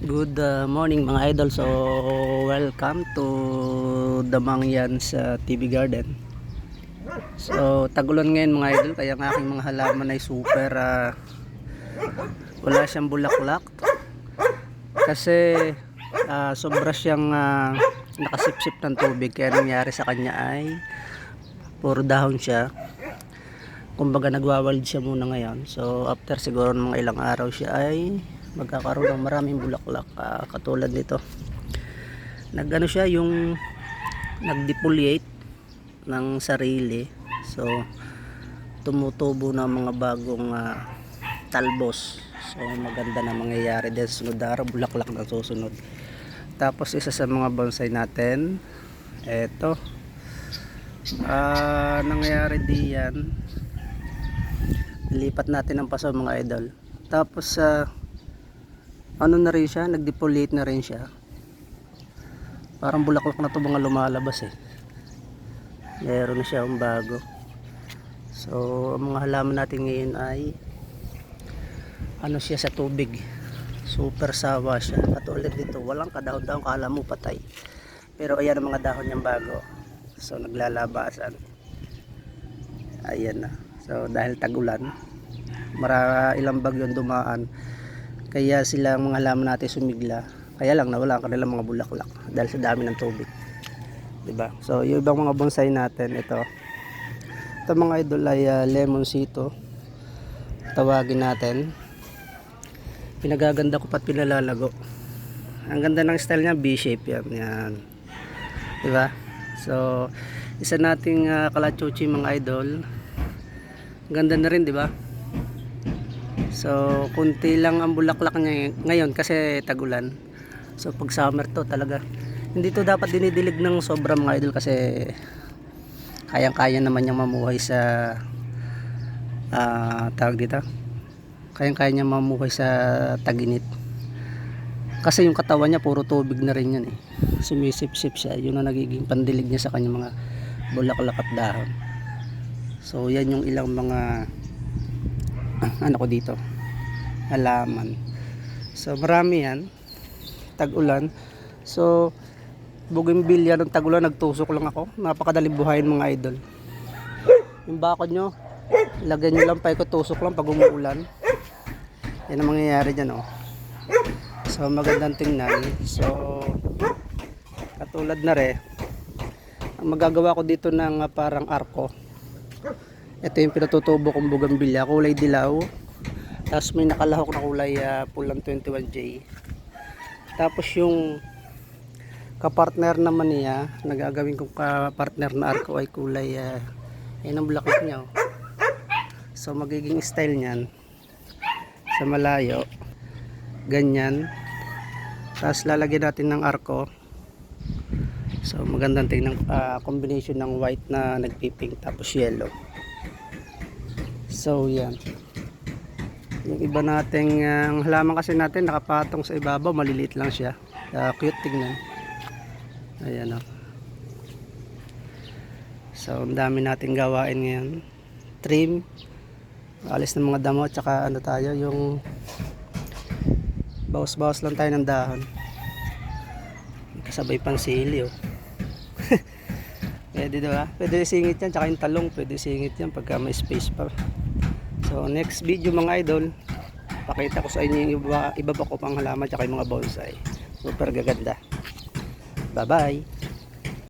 Good uh, morning mga idol. So, welcome to Damangyan sa TV Garden. So, tagulan ngayon mga idol. Kaya ang aking mga halaman ay super uh, wala siyang bulaklak. Kasi uh, sobra siyang uh, nakasipsip ng tubig. Kaya nangyari sa kanya ay puro dahon siya. Kumbaga nagwawald siya muna ngayon. So, after siguro ng mga ilang araw siya ay magkakaroon ng maraming bulaklak ah, katulad nito. Nagano siya yung nagdepoliate ng sarili. So tumutubo na mga bagong ah, talbos. So maganda na mangyayari din sunod araw bulaklak na susunod. Tapos isa sa mga bonsai natin eto. Ah nangyayari diyan lipat natin ang paso mga idol. Tapos sa ano na rin siya, nag-defoliate na rin siya. Parang bulaklak na to mga lumalabas eh. Meron na siya ang bago. So, ang mga halaman natin ngayon ay ano siya sa tubig. Super sawa siya. Katulad dito, walang kadahon-dahon kala mo patay. Pero ayan ang mga dahon niyang bago. So, naglalabasan. Ayan na. So, dahil tagulan, mara ilang bagyong dumaan, kaya sila mga halaman natin sumigla. Kaya lang nawala ang kanilang mga bulaklak dahil sa dami ng tubig. 'di ba so yung ibang mga bonsai natin ito. Ito mga idol ay uh, lemon sito. Tawagin natin. Pinagaganda ko pat pinalalago. Ang ganda ng style niya B-shape yan. Yan. 'di ba so isa nating uh, kalachuchi mga idol. Ganda na rin 'di ba So, kunti lang ang bulaklak niya ngayon kasi tagulan. So, pag summer to talaga. Hindi to dapat dinidilig ng sobra mga idol kasi kayang-kaya naman niyang mamuhay sa ah tawag dito. Kayang-kaya niya mamuhay sa taginit. Kasi yung katawan niya puro tubig na rin yan eh. Sumisip-sip siya. Yun ang nagiging pandilig niya sa kanyang mga bulaklak at dahon. So, yan yung ilang mga ano ko dito? Halaman. So marami yan. Tag-ulan. So bougainvillea ng tag-ulan nagtusok lang ako. Napakadali buhayin mga idol. Yung bakod nyo lagyan nyo lang pa tusok lang pag umuulan. Yan ang mangyayari dyan oh. So magandang tingnan. So katulad na re ang magagawa ko dito ng uh, parang arko ito yung pinatutubo kong bugambilya kulay dilaw. Tapos may nakalahok na kulay uh, pulang 21J tapos yung kapartner naman niya nagagawin kong kapartner na arko ay kulay uh, yan ang bulaklak niya oh. so magiging style niyan. Sa malayo ganyan. Tapos lalagyan natin ng arko. So magandang tingnan uh, combination ng white na nagpipink tapos yellow So yan. Yung iba nating uh, ang halaman kasi natin nakapatong sa ibabaw, maliliit lang siya. Uh, cute tingnan. Ayan oh. So ang dami nating gawain ngayon. Trim. Alis ng mga damo tsaka ano tayo yung bawas-bawas lang tayo ng dahon. Kasabay pang sili oh. Pwede diba? Pwede singit yan, tsaka yung talong, pwede singit yan pagka may space pa. So next video mga idol, pakita ko sa inyo yung iba, iba ko pang halaman tsaka yung mga bonsai. Super gaganda. Bye bye.